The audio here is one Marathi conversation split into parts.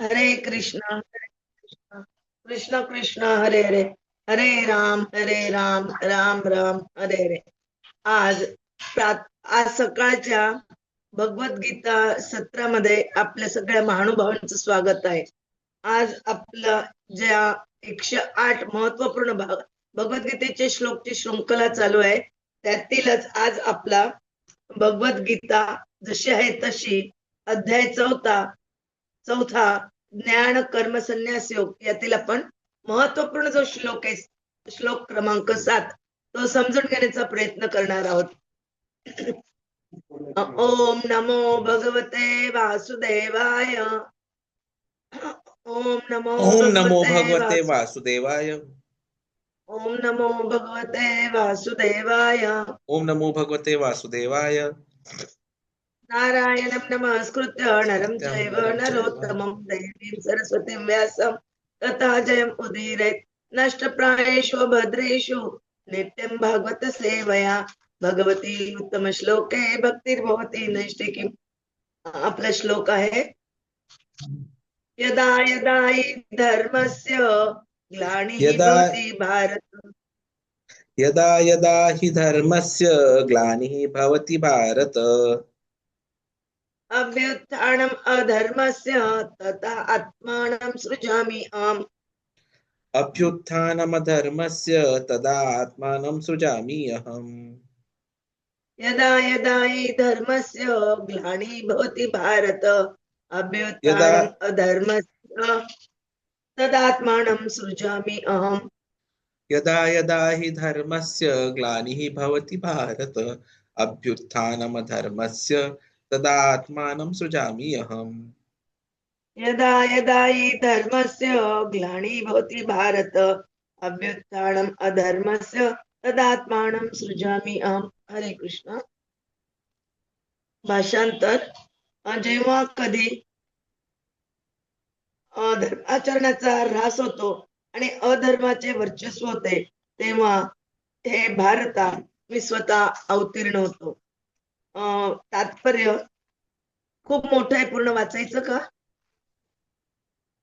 हरे कृष्ण हरे कृष्ण कृष्ण कृष्ण हरे हरे हरे राम हरे राम राम राम हरे हरे. आज प्रात- आज सकाळच्या भगवद्गीता सत्रामध्ये आपल्या सगळ्या महानुभावांचं स्वागत आहे. आज आपलं ज्या एकशे आठ महत्त्वपूर्ण भाग भगवद्गीतेचे श्लोकची शृंखला चालू आहे. त्यातीलच आज आपला भगवद्गीता जशी आहे तशी अध्याय चौथा चौथा ज्ञान कर्म संन्यास योग यातील आपण महत्त्वपूर्ण जो श्लोक आहे श्लोक क्रमांक सात तो समजून घेण्याचा प्रयत्न करणार आहोत. ओम नमो भगवते वासुदेवाय. ओम नमो ओम नमो भगवते वासु- वासुदेवाय. ओम नमो भगवते वासुदेवाय. ओम नमो भगवते वासुदेवाय. नारायणं नमस्कृत्य नरं चैव नरोत्तमं देवीं सरस्वतीं व्यासं तथा जयम् उदीरयेत् नष्टप्रायेषु भद्रेषु नित्यं भागवत सेवया भगवती उत्तम श्लोके भक्तिर्भवती नैष्टिकी आपला श्लोक आहे यदा यदा हि धर्मस्य ग्लानिः यदा- भवति भारत। यदा यदा हि धर्मस्य ग्लानिः भवति भारत अभ्युत्थानम् अधर्मस्य तथा आत्मानं सृजामि आम्। अभ्युत्थानमधर्मस्य तदा आत्मानं सृजामि अहम्। यदा यदा हि धर्मस्य ग्लानिः भवति भारत अभ्युत्थानम् अधर्मस्य तदात्मानं सृजामि अहम्। यदा यदा हि धर्मस्य ग्लानिः भवति भारत अभ्युत्थानमधर्मस्य तदा आत्मानं सृजामि अहम्। यदा यदा हि धर्मस्य ग्लानिः भवति भारत अभ्युत्थानम् अधर्मस्य तदात्मानं सृजामि अहम्। हरे कृष्ण। भाषांतर। जेव्हा कधी? धर्माचरणाचा ऱ्हास होतो आणि अधर्माचे वर्चस्व होते तेव्हा हे भारता मी स्वतः अवतीर्ण होतो. तात्पर्य खूप मोठं आहे पूर्ण वाचायचं का?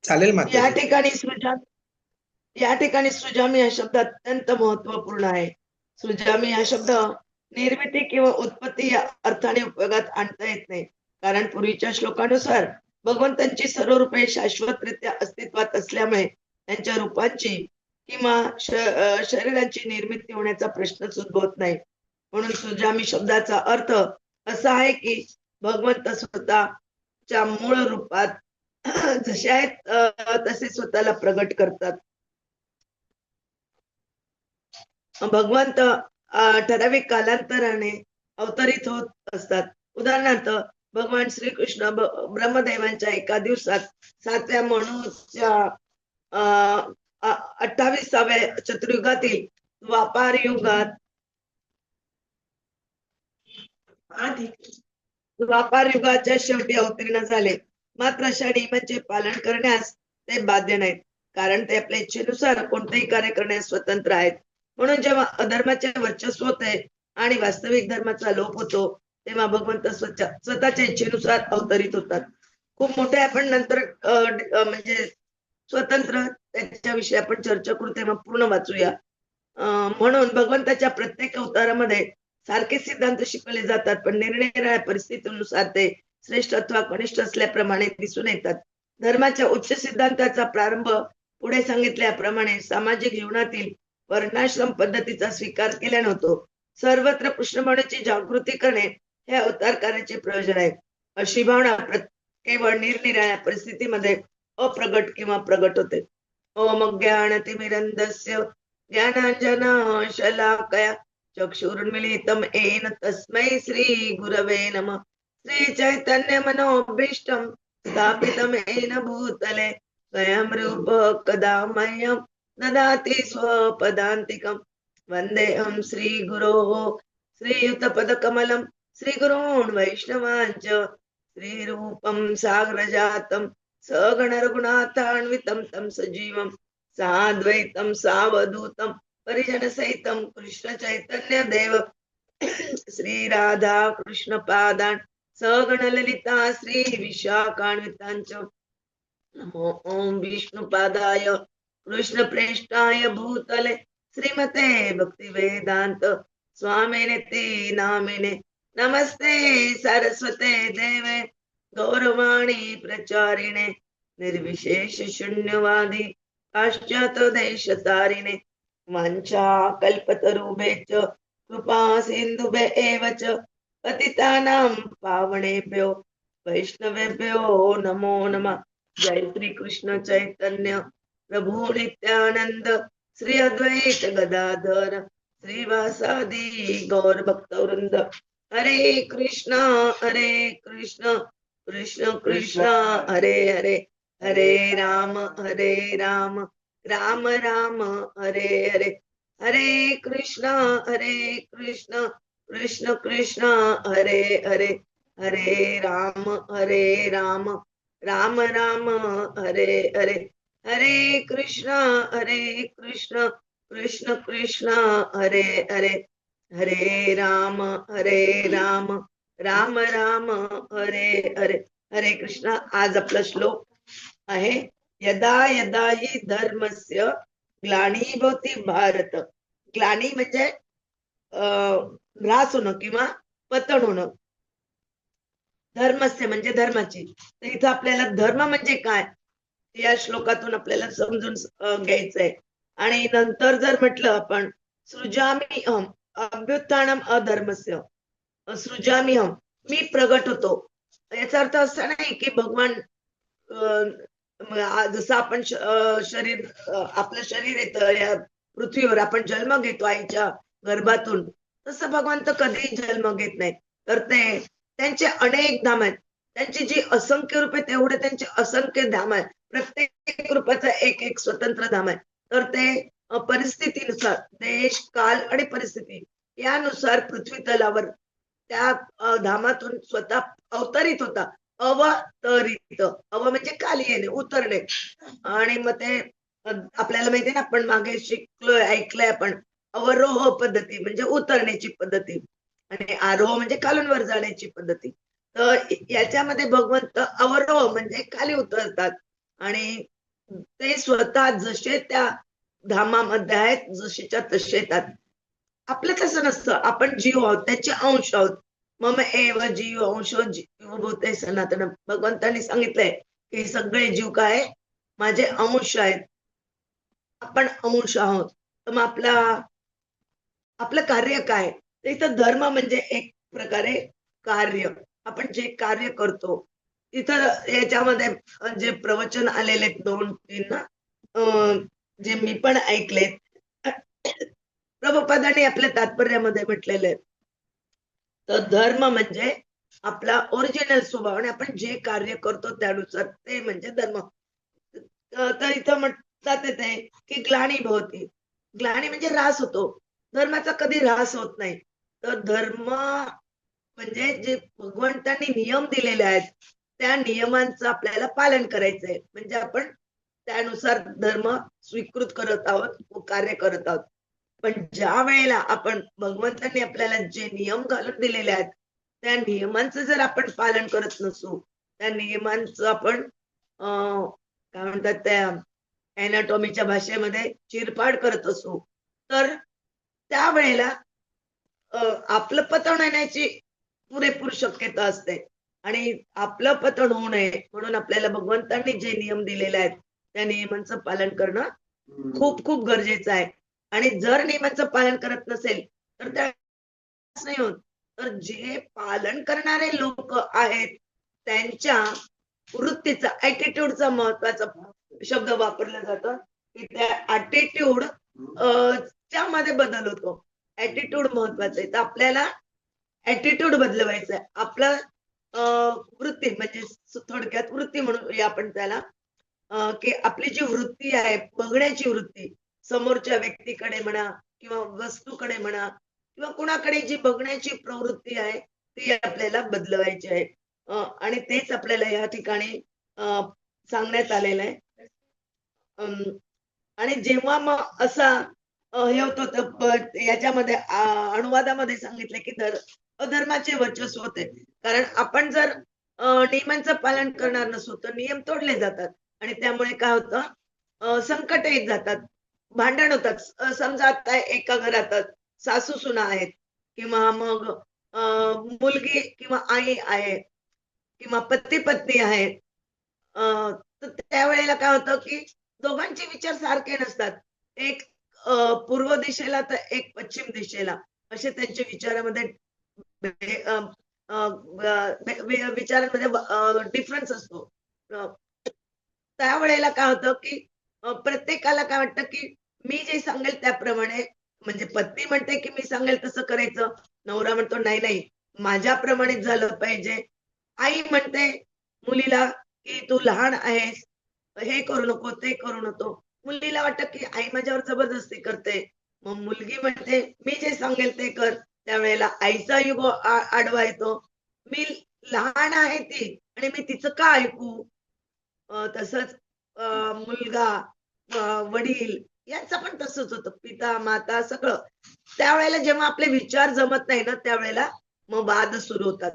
चालेल या ठिकाणी सृजा या ठिकाणी सृजामी हा शब्द अत्यंत महत्त्वपूर्ण आहे. सृजामी हा शब्द निर्मिती किंवा उत्पत्ती या अर्थाने उपयोगात आणता येत नाही. कारण पूर्वीच्या श्लोकानुसार भगवंतांची सर्व रूपे शाश्वतरित्या अस्तित्वात असल्यामुळे त्यांच्या रूपांची किंवा शरीरांची निर्मिती होण्याचा प्रश्नच उद्भवत नाही. म्हणून सृजामी शब्दाचा अर्थ असं आहे की भगवंत स्वतःच्या मूळ रूपात जसे आहेत तसे स्वतःला प्रगट करतात. भगवंत ठराविक कालांतराने अवतरित होत असतात. उदाहरणार्थ भगवान श्रीकृष्ण ब्रह्मदेवांच्या एका दिवसात सातव्या मनुच्या अं, अठ्ठावीसाव्या चतुर्युगातील व्यापार युगात द्वापार युगाच्या शेवटी अवतीर्ण झाले. मात्र अशा नियमांचे म्हणजे पालन करण्यास ते बाध्य नाहीत. कारण ते आपल्या इच्छेनुसार कोणतेही कार्य करण्यास स्वतंत्र आहेत. म्हणून जेव्हा अधर्माचे वर्चस्व होते आणि वास्तविक धर्माचा लोप होतो तेव्हा भगवंत स्वच्छ स्वतःच्या इच्छेनुसार अवतरित होतात. खूप मोठे आपण नंतर म्हणजे स्वतंत्र त्याच्याविषयी आपण चर्चा करू तेव्हा पूर्ण वाचूया. म्हणून भगवंताच्या प्रत्येक अवतारामध्ये सारखे सिद्धांत शिकवले जातात पण निरनिराळ्या परिस्थितीनुसार ते श्रेष्ठ अथवा कनिष्ठ असल्याप्रमाणे दिसून येतात. धर्माच्या उच्च सिद्धांताचा प्रारंभ पुढे सांगितल्याप्रमाणे सामाजिक जीवनातील वर्णाश्रम पद्धतीचा स्वीकार केल्याने होतो सर्वत्र कृष्णभावनेची जागृती करणे हे अवतार कार्याचे प्रयोजन आहे. अशी भावना केवळ निरनिराळ्या परिस्थितीमध्ये अप्रगट किंवा प्रगट होते. ओम ज्ञानतिमिरंदस्य ज्ञानांजना शलाकया चक्षुर्मिलितं येन तस्मै श्री गुरवे नमः। श्री स्थापितं येन भूतले स्वयं रूप कदा मह्यं ददाति स्वपदान्तिकं वन्देऽहं श्रीगुरोः श्रीयुतपदकमलं श्रीगुरून् वैष्णवाञ्च श्रीरूपं साग्रजातं सगणरघुनाथान्वितं तं सजीवं साद्वैतं परिजन सहित कृष्ण चैतन्य देव श्री राधा कृष्ण पादान सगण ललिता श्री विशाखान्वितांच नमो ओम विष्णुपादाय कृष्णप्रेष्ठाय भूतले श्रीमते भक्ति वेदांत स्वामिने ते नामिने। नमस्ते सरस्वते देवे गौरवाणी प्रचारिणे निर्विशेष शून्यवादी पाश्चात देश तारिणे वाञ्छा च कृपा सिन्धुभे एव च पतितानां पावणेभ्यो वैष्णवेभ्यो नमो नमः। जय श्री कृष्ण चैतन्य प्रभु नित्यानंद श्री अद्वैत गदाधर श्रीवासादि गौर भक्तवृंद हरे कृष्णा हरे कृष्ण कृष्ण कृष्ण हरे हरे। हरे राम हरे राम। राम राम हरे हरे. हरे कृष्ण हरे कृष्ण कृष्ण कृष्ण हरे हरे. हरे राम हरे राम. राम राम हरे हरे. हरे कृष्ण हरे कृष्ण कृष्ण कृष्ण हरे हरे. हरे राम हरे राम. राम राम हरे हरे. हरे कृष्ण आज आपला श्लोक आहे. यदा यदा हि धर्मस्य ग्लानीभवती भारत. ग्लानी म्हणजे अं ऱ्हास होणं किंवा पतन होणं धर्मस्य म्हणजे धर्माची. तर इथं आपल्याला धर्म म्हणजे काय? या श्लोकातून आपल्याला समजून घ्यायचंय. आणि नंतर जर म्हटलं आपण सृजामी अहम अभ्युत्थानम अधर्मस्य. सृजामी अहम मी प्रगट होतो. याचा अर्थ असा नाही की भगवान अं, जसं आपण शरीर आपलं शरीर येतं या पृथ्वीवर आपण जन्म घेतो आईच्या गर्भातून तसं भगवंत कधीही जन्म घेत नाही तर ते त्यांचे अनेक धाम आहेत. त्यांची जी असंख्य रूपे तेवढे त्यांचे असंख्य धाम आहेत. प्रत्येक रूपाचा एक एक स्वतंत्र धाम आहे. तर ते परिस्थितीनुसार देश काल आणि परिस्थिती यानुसार पृथ्वी तलावर त्या धामातून स्वतः अवतरित होता. अवतरित अव म्हणजे खाली येणे उतरणे. आणि मग ते आपल्याला माहितीये ना आपण मागे शिकलोय ऐकलंय आपण. अवरोह पद्धती म्हणजे उतरण्याची पद्धती. आणि आरोह म्हणजे खालून वर जाण्याची पद्धती. तर याच्यामध्ये भगवंत अवरोह म्हणजे खाली उतरतात. आणि ते स्वतः जसे त्या धामामध्ये आहेत जसेच्या तसे येतात. आपलं तसं नसतं आपण जीव आहोत त्याचे अंश आहोत. मम एव जीव अंश जीवभूत आहे सनातन. भगवंतांनी सांगितलंय की सगळे जीव काय? माझे अंश आहेत. आपण अंश आहोत. तर मग आपला आपलं कार्य काय? तर इथं धर्म म्हणजे एक प्रकारे कार्य. आपण जे कार्य करतो तिथं याच्यामध्ये जे प्रवचन आलेले आहेत दोन तीन ना जे मी पण ऐकलेत. प्रभुपादाने आपल्या तात्पर्यामध्ये म्हटलेले आहेत. तर धर्म म्हणजे आपला ओरिजिनल स्वभाव आणि आपण जे कार्य करतो त्यानुसार ते म्हणजे धर्म. तर इथं म्हणतात येते की ग्लाणी भवती. ग्लाणी म्हणजे ऱ्हास होतो. धर्माचा कधी ऱ्हास होत नाही. तर धर्म म्हणजे जे भगवंतांनी नियम दिलेले आहेत त्या नियमांचं आपल्याला पालन करायचंय. म्हणजे आपण त्यानुसार धर्म स्वीकृत करत आहोत व कार्य करत आहोत. पण ज्या वेळेला आपण भगवंतांनी आपल्याला जे नियम घालून दिलेले आहेत त्या नियमांचं जर आपण पालन करत नसू त्या नियमांचं आपण अं काय म्हणतात त्या अॅनाटॉमीच्या भाषेमध्ये चिरपाड करत असू तर त्यावेळेला अं, आपलं पतन होण्याची पुरेपूर शक्यता असते. आणि आपलं पतन होऊ नये म्हणून आपल्याला भगवंतांनी जे नियम दिलेले आहेत त्या नियमांचं पालन करणं खूप खूप गरजेचं आहे. आणि जर नियमांचं पालन करत नसेल तर त्या नाही होत. तर जे पालन करणारे लोक आहेत त्यांच्या वृत्तीचा ऍटिट्यूडचा महत्त्वाचा शब्द वापरला जातो. की त्या ऍटिट्यूड त्यामध्ये बदल होतो. ऍटिट्यूड महत्वाचं आहे. तर आपल्याला ऍटिट्यूड बदलवायचा आहे. आपला वृत्ती म्हणजे थोडक्यात वृत्ती म्हणून आपण त्याला की आपली जी वृत्ती आहे बघण्याची वृत्ती समोरच्या व्यक्तीकडे म्हणा किंवा वस्तूकडे म्हणा किंवा कुणाकडे जी बघण्याची प्रवृत्ती आहे ती आपल्याला बदलवायची आहे. आणि तेच आपल्याला या ठिकाणी सांगण्यात आलेलं आहे. अं, आणि जेव्हा मग असा हे होतो तर याच्यामध्ये अनुवादामध्ये सांगितलं की धर अधर्माचे वर्चस्व होते. कारण आपण जर नियमांचं पालन करणार नसू तर नियम तोडले जातात. आणि त्यामुळे काय होतं संकट येत जातात. भांडण होतात समजा आता एका घरात सासू सुना आहेत किंवा मग मुलगी किंवा आई आहे किंवा पती पत्नी आहेत तर त्यावेळेला काय होतं की दोघांचे विचार सारखे नसतात. एक पूर्व दिशेला तर एक पश्चिम दिशेला. असे त्यांच्या विचारामध्ये विचारांमध्ये डिफरन्स असतो. त्यावेळेला काय होतं की प्रत्येकाला काय वाटतं की मी जे सांगेल त्याप्रमाणे म्हणजे पत्नी म्हणते की मी सांगेल तसं करायचं. नवरा म्हणतो नाही नाही माझ्याप्रमाणेच झालं पाहिजे. आई म्हणते मुलीला की तू लहान आहेस हे करू नको ते करू नको. मुलीला वाटत की आई माझ्यावर जबरदस्ती करते. मग मुलगी म्हणते मी जे सांगेल ते कर. त्यावेळेला आईचा युग आडवा येतो. मी लहान आहे ती आणि मी तिचं का ऐकू? तसंच मुलगा वडील यांचं पण तसंच होतं. पिता माता सगळं. त्यावेळेला जेव्हा आपले विचार जमत नाही ना त्यावेळेला मग वाद सुरू होतात.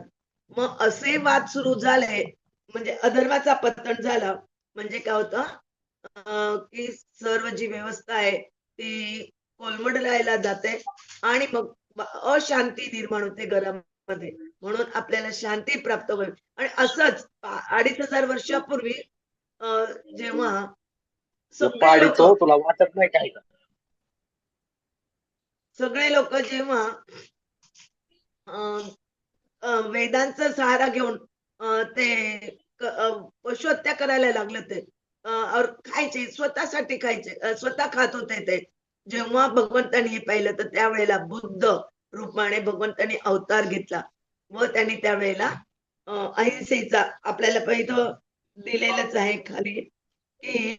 मग असे वाद सुरू झाले म्हणजे अधर्माचा पतन झाला म्हणजे काय होतं? की सर्व जी व्यवस्था आहे ती कोलमडलायला जाते आणि मग अशांती निर्माण होते घरामध्ये. म्हणून आपल्याला शांती प्राप्त होईल. आणि असंच अडीच हजार वर्षापूर्वी जेव्हा पाडीतो तुला वाटत नाही काय सगळे लोक जेव्हा वेदांचा सहारा घेऊन ते पशुहत्या करायला लागले ते खायचे स्वतःसाठी खायचे स्वतः खात होते ते. जेव्हा भगवंतांनी हे पाहिलं तर त्यावेळेला बुद्ध रूपाने भगवंतांनी अवतार घेतला व त्यांनी त्यावेळेला अहिंसेचा आपल्याला पहिलं दिलेलंच आहे खाली की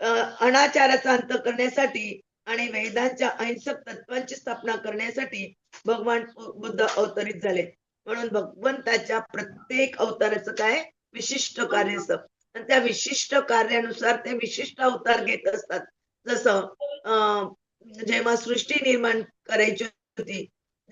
अनाचाराचा अंत करण्यासाठी आणि वेदांच्या अहिंसक तत्वांची स्थापना करण्यासाठी भगवान बुद्ध अवतरित झाले. म्हणून भगवंताच्या प्रत्येक अवताराचं काय? विशिष्ट कार्य असत आणि त्या विशिष्ट कार्यानुसार ते विशिष्ट अवतार घेत असतात. जसं अं, जेव्हा सृष्टी निर्माण करायची होती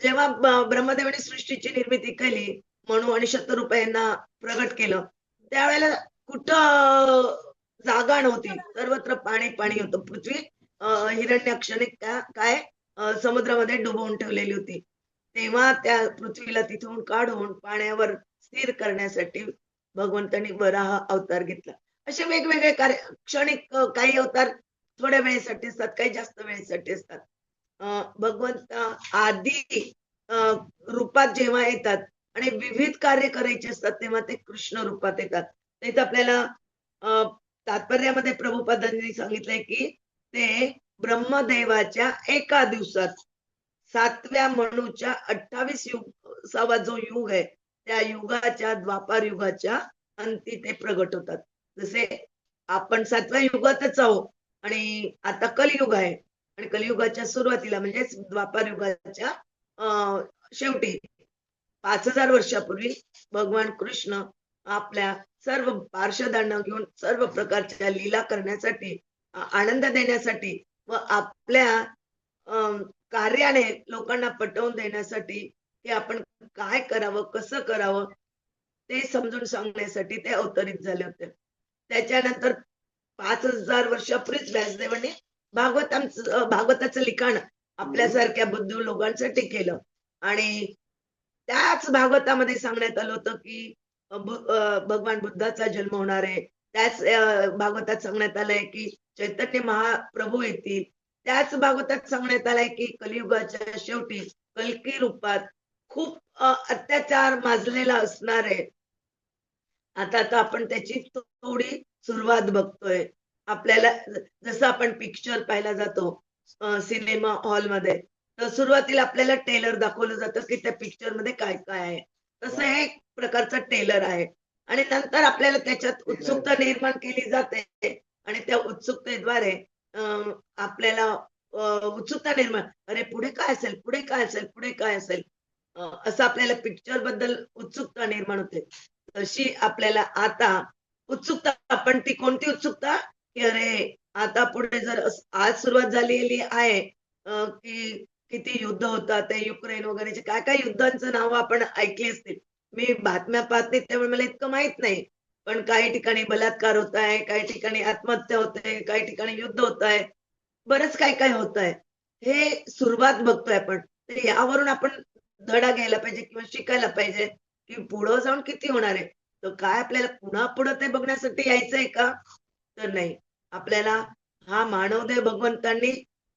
जेव्हा ब्रह्मदेवाने सृष्टीची निर्मिती केली म्हणून आणि शतरूप यांना प्रगट केलं त्यावेळेला कुठं जागा नव्हती. सर्वत्र पाणी पाणी होतं. पृथ्वी अं, हिरण्याक्षने त्या काय समुद्रामध्ये डुबवून ठेवलेली होती. तेव्हा त्या पृथ्वीला तिथून काढून पाण्यावर स्थिर करण्यासाठी भगवंतांनी वराह अवतार घेतला. असे वेगवेगळे कार्य क्षणिक काही अवतार थोड्या वेळेसाठी असतात काही जास्त वेळेसाठी असतात. भगवंत आधी रूपात जेव्हा येतात आणि विविध कार्य करायचे असतात तेव्हा ते कृष्ण रूपात येतात. तेच आपल्याला अं, तात्पर्यामध्ये प्रभुपदांनी सांगितलंय की ते ब्रह्मदेवाच्या एका दिवसात सातव्या मणूच्या अठ्ठावीस युग सावा जो युग आहे त्या युगाच्या द्वापार युगाच्या अंती ते प्रगट होतात जसे आपण सातव्या युगातच आहोत आणि आता कलियुग आहे आणि कलियुगाच्या सुरुवातीला म्हणजेच द्वापार युगाच्या अं, शेवटी पाच हजार वर्षापूर्वी भगवान कृष्ण आपल्या सर्व पार्षदांना घेऊन सर्व प्रकारच्या लीला करण्यासाठी आनंद देण्यासाठी व आपल्या कार्याने लोकांना पटवून देण्यासाठी की आपण काय करावं कसं करावं ते समजून सांगण्यासाठी ते अवतरित झाले होते. त्याच्यानंतर पाच हजार वर्षापूर्वीच व्यासदेवाने भागवतांचं भागवताचं लिखाण आपल्यासारख्या बुद्धू लोकांसाठी केलं. आणि त्याच भागवतामध्ये सांगण्यात आलं होतं की भगवान बुद्धाचा जन्म होणार आहे. त्याच भागवतात सांगण्यात आलंय की चैतन्य महाप्रभू येतील. त्याच भागवतात सांगण्यात आलंय की कलियुगाच्या शेवटी कल्की रूपात खूप अत्याचार माजलेला असणार आहे. आता आता आपण त्याची थोडी सुरुवात बघतोय. आपल्याला जसं आपण पिक्चर पाहायला जातो सिनेमा हॉलमध्ये तर सुरुवातीला आपल्याला टेलर दाखवलं जातं की त्या पिक्चरमध्ये काय काय आहे. तसं हे प्रकारचा टेलर आहे. आणि नंतर आपल्याला त्याच्यात उत्सुकता निर्माण केली जाते. आणि त्या उत्सुकतेद्वारे आपल्याला उत्सुकता निर्माण अरे पुढे काय असेल पुढे काय असेल पुढे काय असेल असं आपल्याला पिक्चरबद्दल उत्सुकता निर्माण होते. तशी आपल्याला आता उत्सुकता आपण ती कोणती उत्सुकता? की अरे आता पुढे जर आज सुरुवात झालेली आहे की किती युद्ध होतात ते युक्रेन वगैरेचे काय काय युद्धांचं नाव आपण ऐकली असतील. मी बातम्या पाहते त्यामुळे मला इतकं माहीत नाही. पण काही ठिकाणी बलात्कार होत आहे काही ठिकाणी आत्महत्या होत आहे काही ठिकाणी युद्ध होत आहे बरंच काय काय होत आहे हे सुरुवात बघतोय आपण. तर यावरून आपण धडा घ्यायला पाहिजे किंवा शिकायला पाहिजे की पुढं जाऊन किती होणार आहे. तर काय आपल्याला पुन्हा पुढं ते बघण्यासाठी यायचंय का? तर नाही. आपल्याला हा मानवदेह भगवंतांनी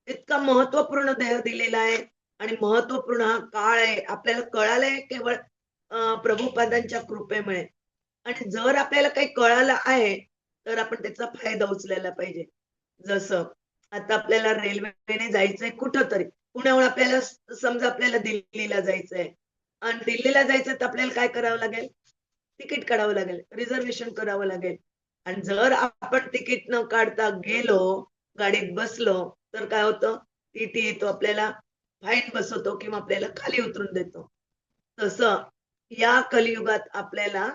इतका महत्त्वपूर्ण देह दिलेला आहे. आणि महत्त्वपूर्ण हा काळ आहे. आपल्याला कळालंय केवळ प्रभुपादांच्या कृपेमुळे. आणि जर आपल्याला काही कळालं आहे तर आपण त्याचा फायदा उचलायला पाहिजे. जसं आता आपल्याला रेल्वेने जायचंय कुठं तरी पुण्याहून आपल्याला समजा आपल्याला दिल्लीला जायचंय. आणि दिल्लीला जायचं तर आपल्याला काय करावं लागेल? तिकीट काढावं लागेल. रिझर्वेशन करावं लागेल. आणि जर आपण तिकीट न काढता गेलो गाडीत बसलो तर काय होतं? टीटी येतो आपल्याला फाईन बसवतो किंवा आपल्याला खाली उतरून देतो. तसं या कलियुगात आपल्याला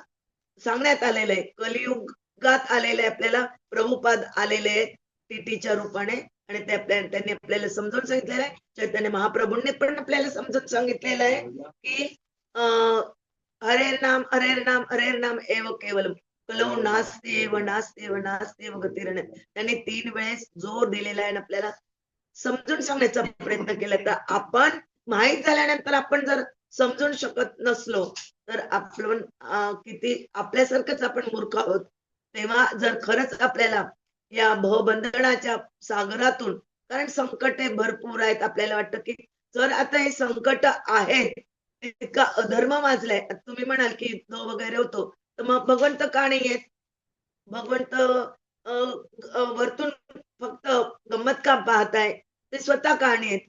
सांगण्यात आलेलं आहे. कलियुगात आलेले आपल्याला प्रभुपाद आलेले आहेत टीटीच्या रूपाने. आणि ते आपल्या त्यांनी आपल्याला समजून सांगितलेलं आहे. चैतन्य महाप्रभूंनी पण आपल्याला समजून सांगितलेलं आहे की अं, हरे नाम हरे नाम हरे नाम एव केवलम. कलो नास्ती एव नास्ते व नास्ती एव गतिरणे त्यांनी तीन वेळेस जोर दिलेला आहे आणि आपल्याला समजून सांगण्याचा प्रयत्न केला. तर आपण माहीत झाल्यानंतर आपण जर समजून शकत नसलो तर आपण किती आपल्यासारखंच आपण मूर्ख आहोत. तेव्हा जर खरंच आपल्याला या भवबंधनाच्या सागरातून कारण संकटे भरपूर आहेत आपल्याला वाटतं की जर आता हे संकट आहेत इतका अधर्म वाजलाय तुम्ही म्हणाल की युद्ध वगैरे होतो तर मग भगवंत का नाही येत. भगवंत वरतून फक्त गंमत का पाहताय? ते स्वतः का नाही आहेत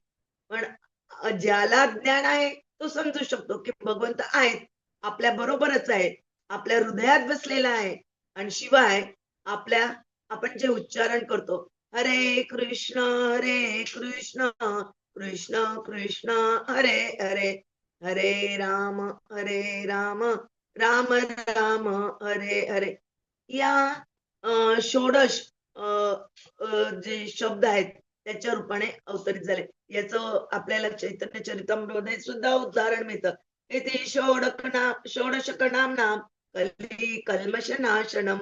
पण ज्याला ज्ञान आहे तो समजू शकतो की भगवंत आहेत आपल्या बरोबरच आहेत आपल्या हृदयात बसलेला आहे आणि शिवाय आपल्या आपण जे उच्चारण करतो हरे कृष्ण हरे कृष्ण कृष्ण कृष्ण हरे हरे हरे राम हरे राम राम राम हरे हरे. या षोडश जे शब्द आहेत त्याच्या रूपाने अवतरित झाले. याचं आपल्याला चैतन्य चरितामृतमध्ये सुद्धा उदाहरण मिळतं. इथे षोडक नाम षोडशक नाम कली कल्मश नाशनम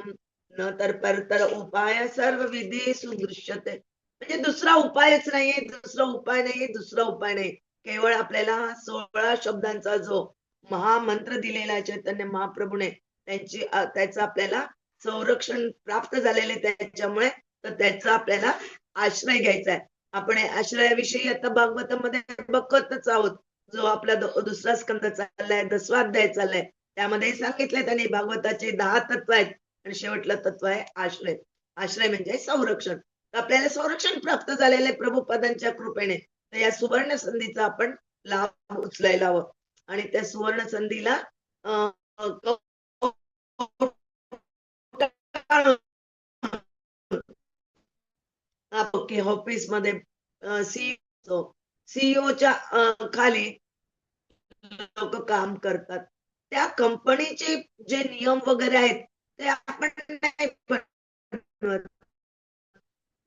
न तर परतर उपाय सर्व विधी सुदृश्यते. म्हणजे दुसरा उपायच नाहीये दुसरा उपाय नाहीये दुसरा उपाय नाही केवळ आपल्याला सोळा शब्दांचा जो महामंत्र दिलेला चैतन्य महाप्रभूने त्यांची त्याचं आपल्याला संरक्षण प्राप्त झालेले त्याच्यामुळे तर त्याचा आपल्याला आश्रय घ्यायचा आहे. आपण आश्रयाविषयी आता भागवतामध्ये बघतच आहोत. जो आपला दुसरा स्कंद चाललाय दसवाध्याय चाललाय. त्यामध्ये सांगितलंय त्यांनी भागवताचे दहा तत्व आहेत आणि शेवटलं तत्व आहे आश्रय. आश्रय म्हणजे संरक्षण. तर आपल्याला संरक्षण प्राप्त झालेलं आहे प्रभुपदांच्या कृपेने तर या सुवर्ण संधीचा आपण लाभ उचलायला हवं. आणि त्या सुवर्ण संधीला अं, ऑफिसमध्ये सीईओ सीईओच्या खाली लोक काम करतात. त्या कंपनीचे जे नियम वगैरे आहेत ते आपण नाही बनवत.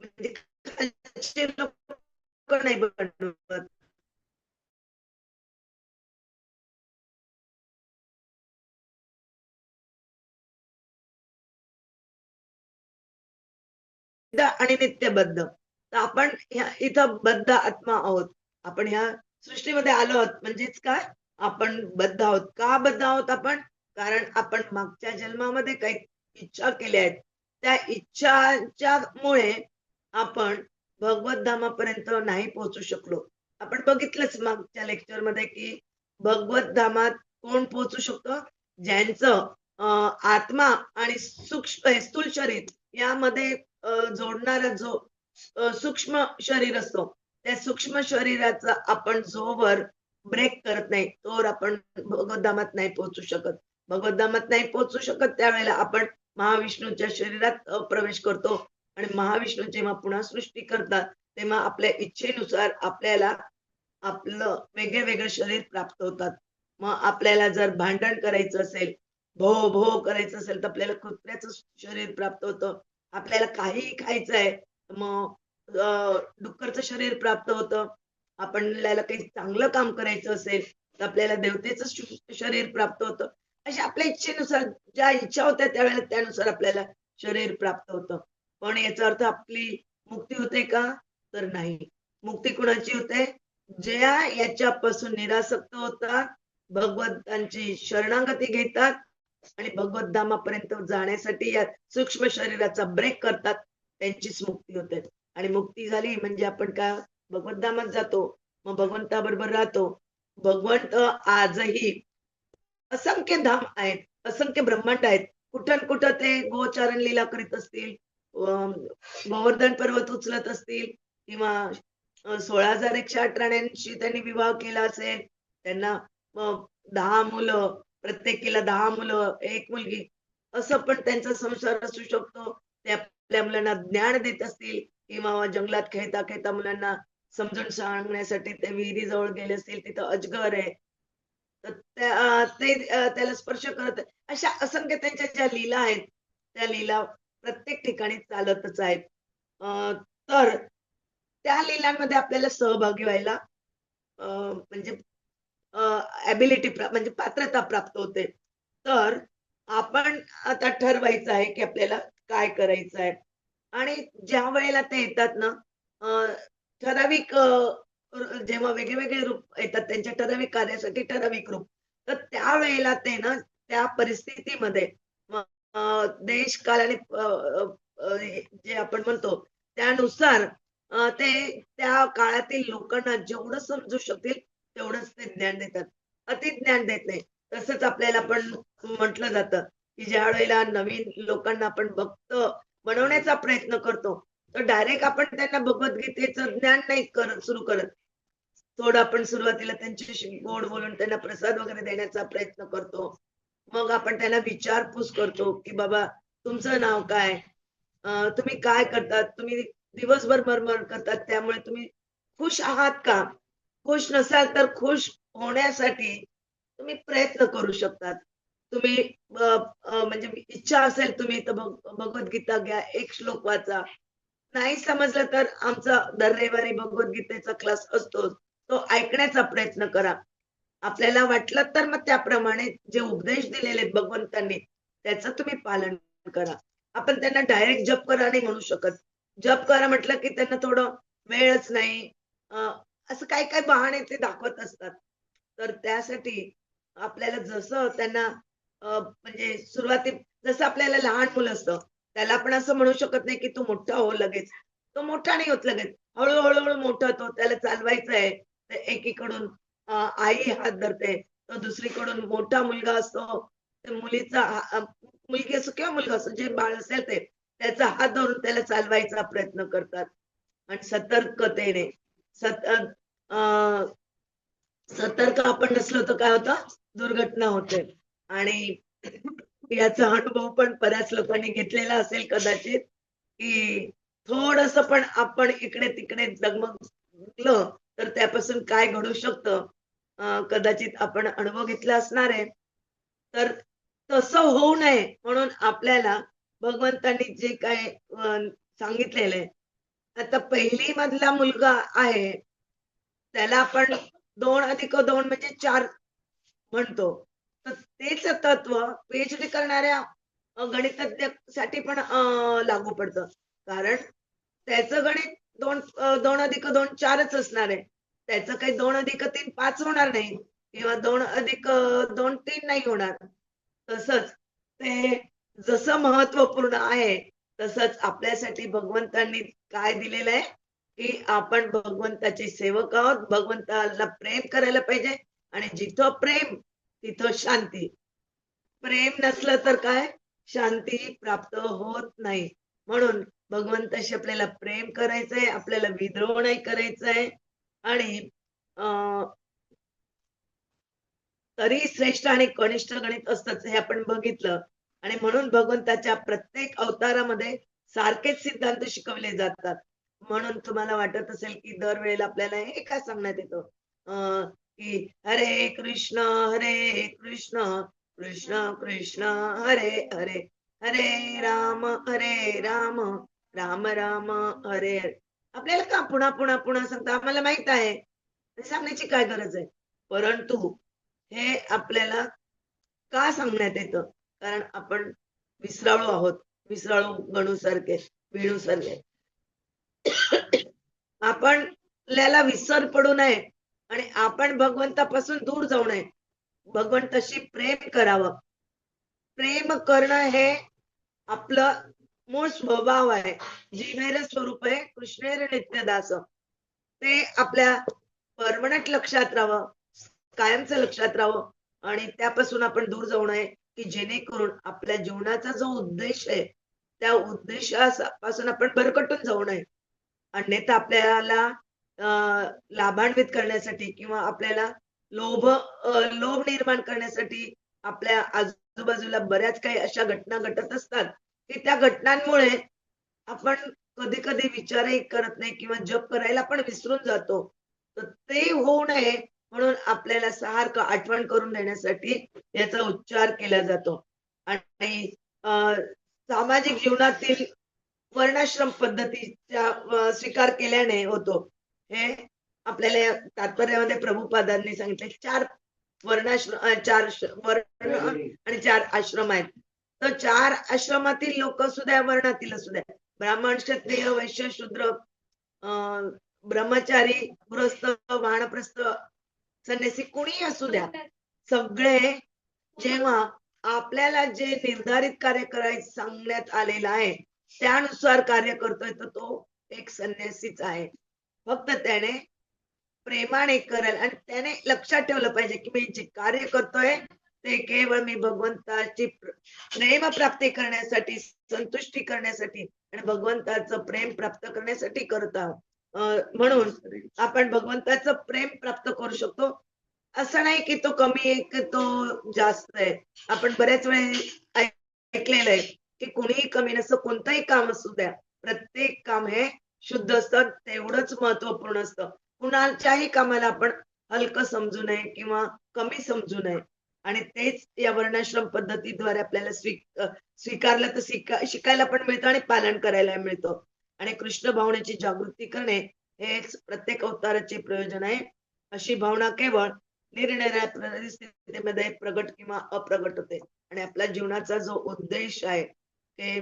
म्हणजे लोक नाही बनवत. आणि नित्यबद्ध. तर आपण ह्या इथं बद्ध आत्मा आहोत. आपण ह्या सृष्टीमध्ये आलो आहोत. म्हणजेच काय? आपण बद्ध आहोत. का बद्ध आहोत आपण? कारण आपण मागच्या जन्मामध्ये काही इच्छा केल्या आहेत. त्या इच्छाच्या मुळे आपण भगवत धामापर्यंत नाही पोहोचू शकलो. आपण बघितलंच मागच्या लेक्चरमध्ये की भगवत धामात कोण पोहोचू शकतो? ज्यांचं आत्मा आणि सूक्ष्म स्थूल शरीर यामध्ये जोडणारा जो सूक्ष्म शरीर असतो त्या सूक्ष्म शरीराचा आपण जोवर ब्रेक करत नाही तोवर आपण भगवद्धामात नाही पोहोचू शकत. भगवद्धामात नाही पोहोचू शकत त्यावेळेला आपण महाविष्णूच्या शरीरात प्रवेश करतो आणि महाविष्णू जेव्हा पुन्हा सृष्टी करतात तेव्हा आपल्या इच्छेनुसार आपल्याला आपलं वेगळे वेगळे शरीर प्राप्त होतात. मग आपल्याला जर भांडण करायचं असेल भो भो करायचं असेल तर आपल्याला कुत्र्याचं शरीर प्राप्त होतं. आपल्याला काहीही खायचं आहे मग डुक्करचं शरीर प्राप्त होतं. आपल्याला काही चांगलं काम करायचं असेल तर आपल्याला देवतेचं शरीर प्राप्त होतं. अशा आपल्या इच्छेनुसार ज्या इच्छा होत्या त्यावेळेला त्यानुसार आपल्याला शरीर प्राप्त होतं. पण याचा अर्थ आपली मुक्ती होते का? तर नाही. मुक्ती कुणाची होते? ज्या याच्यापासून निरासक्त होतात भगवंतांची शरणागती घेतात. आणि भगवत धामापर्यंत जाण्यासाठी या सूक्ष्म शरीराचा ब्रेक करतात त्यांचीच मुक्ती होते. आणि मुक्ती झाली म्हणजे आपण काय भगवत धामात जातो मग भगवंताबरोबर राहतो. भगवंत आजही असंख्य धाम आहेत असंख्य ब्रह्मांड आहेत. कुठं कुठं ते गोचारण लीला करीत असतील अं, गोवर्धन पर्वत उचलत असतील किंवा सोळा हजार एकशे अठराण्यांशी त्यांनी विवाह केला असेल त्यांना दहा मुलं प्रत्येकीला दहा मुलं एक मुलगी असं पण त्यांचा संसार असू शकतो. ते आपल्या मुलांना ज्ञान देत असतील किंवा जंगलात खेळता खेळता मुलांना समजून सांगण्यासाठी ते विहिरी जवळ गेले असतील तिथं अजगर आहे. तर ते त्याला स्पर्श करत आहे. अशा असंख्य त्यांच्या ज्या लीला आहेत त्या लीला प्रत्येक ठिकाणी चालतच आहेत. अं, तर त्या लीलांमध्ये आपल्याला सहभागी व्हायला अं, म्हणजे ऍबिलिटी म्हणजे पात्रता प्राप्त होते. तर आपण आता ठरवायचं आहे की आपल्याला काय करायचं आहे. आणि ज्या वेळेला ते येतात ना ठराविक जेव्हा वेगळे वेगळे रूप येतात त्यांच्या ठराविक कार्यासाठी ठराविक रूप तर त्यावेळेला ते ना त्या परिस्थितीमध्ये देश काल आणि जे आपण म्हणतो त्यानुसार ते त्या काळातील लोकांना जेवढं समजू शकतील तेवढंच ते ज्ञान देतात. अति ज्ञान देत नाही. तसंच आपल्याला पण म्हटलं जातं की ज्या वेळेला नवीन लोकांना आपण भक्त बनवण्याचा प्रयत्न करतो तर डायरेक्ट आपण त्यांना भगवद्गीतेचं ज्ञान नाही करत सुरू करत. थोडं आपण सुरुवातीला त्यांच्याशी गोड बोलून त्यांना प्रसाद वगैरे देण्याचा प्रयत्न करतो. मग आपण त्यांना विचारपूस करतो की बाबा तुमचं नाव काय? तुम्ही काय करतात? तुम्ही दिवसभर मरमर करतात त्यामुळे तुम्ही खुश आहात का? खुश नसाल तर खुश होण्यासाठी तुम्ही प्रयत्न करू शकतात. तुम्ही म्हणजे इच्छा असेल तुम्ही तर भगवद्गीता घ्या एक श्लोक वाचा. नाही समजलं तर आमचा दर रविवारी भगवद्गीतेचा क्लास असतो तो ऐकण्याचा प्रयत्न करा. आपल्याला वाटलं तर मग त्याप्रमाणे जे उपदेश दिलेले आहेत भगवंतांनी त्याचं तुम्ही पालन करा. आपण त्यांना डायरेक्ट जप करा नाही म्हणू शकत. जप करा म्हटलं की त्यांना थोडं वेळच नाही. अं, असं काय काय बहाणे ते दाखवत असतात. तर त्यासाठी आपल्याला जसं त्यांना म्हणजे सुरुवाती जसं आपल्याला लहान मुलं असतं त्याला आपण असं म्हणू शकत नाही की तू मोठा हो लगेच. तो मोठा नाही होत लगेच. हळूहळू हळू मोठा होतो त्याला चालवायचं आहे. तर एकीकडून आई हात धरते तर दुसरीकडून मोठा मुलगा असतो. मुलीचा मुलगी असो किंवा मुलगा असो जे बाळ असेल ते त्याचा हात धरून त्याला चालवायचा प्रयत्न करतात. आणि सतर्कतेने सत सतर्क आपण नसलो तर काय होतं? दुर्घटना होते. आणि याचा अनुभव पण बऱ्याच लोकांनी घेतलेला असेल कदाचित की थोडस पण आपण इकडे तिकडे डगमगलं तर त्यापासून काय घडू शकतं? कदाचित आपण अनुभव घेतला असणार आहे. तर तसं होऊ नये म्हणून आपल्याला भगवंतांनी जे काय सांगितलेलं आहे. आता पहिली मधला मुलगा आहे त्याला आपण दोन अधिक दोन म्हणजे चार म्हणतो. तर तेच तत्व पीएचडी करणाऱ्या गणितज्ञसाठी पण लागू पडतं. कारण त्याचं गणित दोन दोन अधिक दोन चारच असणार आहे. त्याचं काही दोन अधिक तीन पाच होणार नाही किंवा दोन अधिक दोन तीन नाही होणार. तसंच ते जसं महत्त्वपूर्ण आहे तसंच आपल्यासाठी भगवंतांनी काय दिलेलं आहे की आपण भगवंताचे सेवक आहोत भगवंताला प्रेम करायला पाहिजे आणि जिथं प्रेम तिथं शांती. प्रेम नसलं तर काय? शांती प्राप्त होत नाही. म्हणून भगवंताशी आपल्याला प्रेम करायचंय आपल्याला विद्रोह नाही करायचंय आणि अं, तरी श्रेष्ठ आणि कनिष्ठ गणित असतच हे आपण बघितलं. आणि म्हणून भगवंताच्या प्रत्येक अवतारामध्ये सारखेच सिद्धांत शिकवले जातात. म्हणून तुम्हाला वाटत असेल की दरवेळेला आपल्याला हे काय सांगण्यात येतं? की हरे कृष्ण हरे कृष्ण कृष्ण कृष्ण हरे हरे हरे राम हरे राम राम राम हरे हरे. आपल्याला का पुन्हा पुन्हा पुन्हा सांगता? आम्हाला माहीत आहे. सांगण्याची काय गरज आहे? परंतु हे आपल्याला का सांगण्यात येतं? कारण आपण विसराळू आहोत. विसराळू गणू सारखे वेणू सारखे आपण आपल्याला विसर पडू नये आणि आपण भगवंतापासून दूर जाऊ नये. भगवंताशी प्रेम करावं. प्रेम करणं हे आपलं मूळ स्वभाव आहे. जीवेर स्वरूप आहे कृष्णेर नित्यदास. ते आपल्या परमनंट लक्षात राहावं कायमचं लक्षात राहावं आणि त्यापासून आपण दूर जाऊ नये की जेणेकरून आपल्या जीवनाचा जो उद्देश आहे त्या उद्देशापासून आपण भरकटून जाऊ नये. अन्यथा आपल्याला लाभान्वित करण्यासाठी किंवा आपल्याला लोभ लोभ निर्माण करण्यासाठी आपल्या आजूबाजूला बऱ्याच काही अशा घटना घटत असतात की त्या घटनांमुळे आपण कधी कधी विचारही करत नाही किंवा जप करायला पण विसरून जातो. तर ते होऊ नये म्हणून आपल्याला सारखं आठवण करून देण्यासाठी याचा उच्चार केला जातो. आणि सामाजिक जीवनातील वर्णाश्रम पद्धतीचा स्वीकार केल्याने होतो. हे आपल्याला या तात्पर्यामध्ये प्रभुपादांनी सांगितले. चार वर्णाश्रम चार वर्ण आणि चार आश्रम आहेत. तर चार आश्रमातील लोक सुद्धा वर्णातील असू द्या. ब्राह्मण क्षत्रिय वैश्य शूद्र अं, ब्रह्मचारी गृहस्थ वाणप्रस्थ संन्यासी कुणीही असू द्या. सगळे जेव्हा आपल्याला जे निर्धारित कार्य करायचं सांगण्यात आलेलं आहे त्यानुसार कार्य करतोय तर तो एक संन्यासीच आहे. फक्त त्याने प्रेमाने करेल आणि त्याने लक्षात ठेवलं पाहिजे की मी जे कार्य करतोय ते केवळ मी भगवंताची प्रेम प्राप्ती करण्यासाठी संतुष्टी करण्यासाठी आणि भगवंताचं प्रेम प्राप्त करण्यासाठी करत आहोत. म्हणून आपण भगवंताचं प्रेम प्राप्त करू शकतो. असं नाही की तो कमी आहे की तो जास्त आहे. आपण बऱ्याच वेळे ऐकलेलं आहे. की कोणीही कमी नसतं कोणतंही काम असू द्या. प्रत्येक काम हे शुद्ध असतं तेवढंच महत्त्वपूर्ण असतं. कुणाच्याही कामाला आपण हलकं समजू नये किंवा कमी समजू नये. आणि तेच या वर्णाश्रम पद्धतीद्वारे आपल्याला स्वी स्वीकारलं तर शिका शिकायला पण मिळतं आणि पालन करायला मिळतं. आणि कृष्ण भावनेची जागृती करणे हेच प्रत्येक अवताराचे प्रयोजन आहे. अशी भावना केवळ निरनिराळ्या परिस्थितीमध्ये प्रगट किंवा अप्रगट होते आणि आपल्या जीवनाचा जो उद्देश आहे ते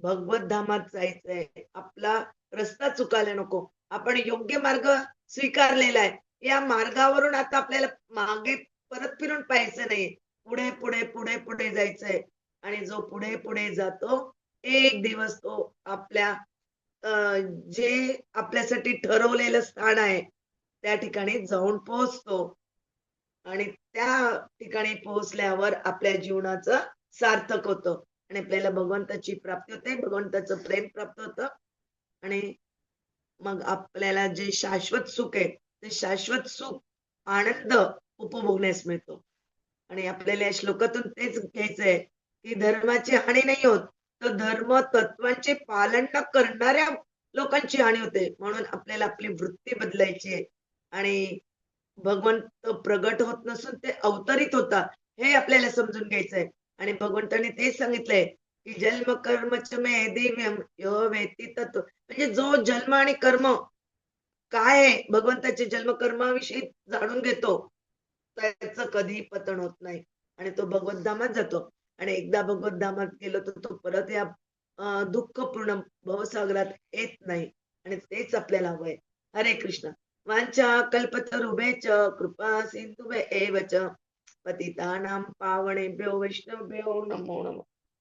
भगवत धामात जायचंय. आपला रस्ता चुकायला नको. आपण योग्य मार्ग स्वीकारलेला आहे. या मार्गावरून आता आपल्याला मागे परत फिरून पाहायचं नाही. पुढे पुढे पुढे पुढे जायचंय. आणि जो पुढे पुढे जातो एक दिवस तो आपल्या जे आपल्यासाठी ठरवलेलं स्थान आहे त्या ठिकाणी जाऊन पोहोचतो. आणि त्या ठिकाणी पोहोचल्यावर आपल्या जीवनाचं सार्थक होतं. आणि आपल्याला भगवंताची प्राप्ती होते भगवंताचं प्रेम प्राप्त होतं. आणि मग आपल्याला जे शाश्वत सुख आहे ते शाश्वत सुख आनंद उपभोगण्यास मिळतो. आणि आपल्याला या श्लोकातून तेच घ्यायचंय की धर्माची हानी नाही होत तर धर्म तत्वांचे पालन न करणाऱ्या लोकांची हानी होते. म्हणून आपल्याला आपली वृत्ती बदलायची आहे. आणि भगवंत प्रगट होत नसून ते अवतरित होता हे आपल्याला समजून घ्यायचंय आणि भगवंताने तेच सांगितलंय की जन्म कर्मच मे दिव्यम यो वेती तत्व म्हणजे जो जन्म आणि कर्म काय आहे भगवंताचे जन्म कर्माविषयी जाणून घेतो त्याचं कधी पतन होत नाही. आणि तो भगवत जातो. आणि एकदा भगवत गेलो तर तो परत या अं, दुःखपूर्ण भवसागरात येत नाही. आणि तेच आपल्याला हवंय. हरे कृष्ण. वांछा कल्पतरुभेच कृपा सिंधुभे एव च. पतितानां पावनेभ्यो वैष्णवभ्यो नमो नमः